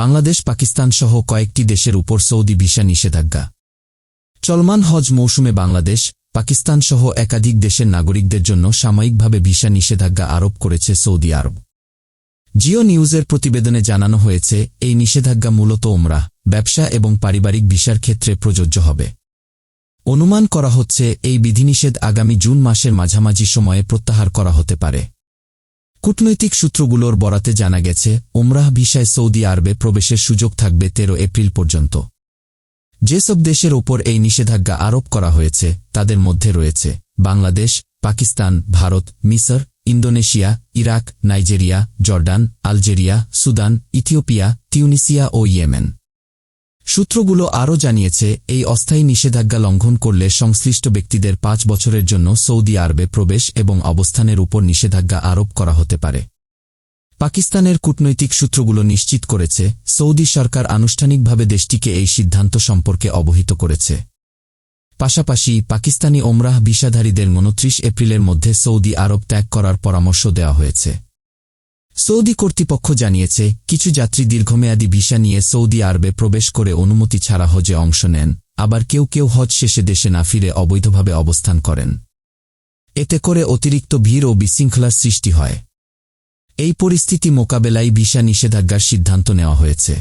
বাংলাদেশ, পাকিস্তান সহ কয়েকটি দেশের উপর সৌদি ভিসা নিষেধাজ্ঞা। চলমান হজ মৌসুমে বাংলাদেশ, পাকিস্তান সহ একাধিক দেশের নাগরিকদের জন্য সাময়িকভাবে ভিসা নিষেধাজ্ঞা আরোপ করেছে সৌদি আরব। জিও নিউজের প্রতিবেদনে জানানো হয়েছে, এই নিষেধাজ্ঞা মূলত ওমরা, ব্যবসা এবং পারিবারিক ভিসার ক্ষেত্রে প্রযোজ্য হবে। অনুমান করা হচ্ছে, এই বিধিনিষেধ আগামী জুন মাসের মাঝামাঝি সময়ে প্রত্যাহার করা হতে পারে। কূটনৈতিক সূত্রগুলোর বরাতে জানা গেছে ওমরাহ ভিসায় সৌদি আরবে প্রবেশের সুযোগ থাকবে তেরো এপ্রিল পর্যন্ত। যেসব দেশের ওপর এই নিষেধাজ্ঞা আরোপ করা হয়েছে, তাদের মধ্যে রয়েছে বাংলাদেশ, পাকিস্তান, ভারত, মিসর, Indonesia, Iraq, Nigeria, Jordan, Algeria, Sudan, Ethiopia, Tunisia ও ইয়েমেন। সূত্রগুলো আরও জানিয়েছে, এই অস্থায়ী নিষেধাজ্ঞা লঙ্ঘন করলে সংশ্লিষ্ট ব্যক্তিদের পাঁচ বছরের জন্য সৌদি আরবে প্রবেশ এবং অবস্থানের উপর নিষেধাজ্ঞা আরোপ করা হতে পারে। পাকিস্তানের কূটনৈতিক সূত্রগুলো নিশ্চিত করেছে, সৌদি সরকার আনুষ্ঠানিকভাবে দেশটিকে এই সিদ্ধান্ত সম্পর্কে অবহিত করেছে। পাশাপাশি, পাকিস্তানি ওমরাহ ভিসাধারীদের উনত্রিশ এপ্রিলের মধ্যে সৌদি আরব ত্যাগ করার পরামর্শ দেওয়া হয়েছে। সৌদি কর্তৃপক্ষ জানিয়েছে, কিছু যাত্রী দীর্ঘমেয়াদী ভিসা নিয়ে সৌদি আরবে প্রবেশ করে অনুমতি ছাড়া হজে অংশ নেন, আবার কেউ কেউ হজ শেষে দেশে না ফিরে অবৈধভাবে অবস্থান করেন। এতে করে অতিরিক্ত ভিড় ও বিশৃঙ্খলার সৃষ্টি হয়। এই পরিস্থিতি মোকাবেলায় ভিসা নিষেধাজ্ঞার সিদ্ধান্ত নেওয়া হয়েছে।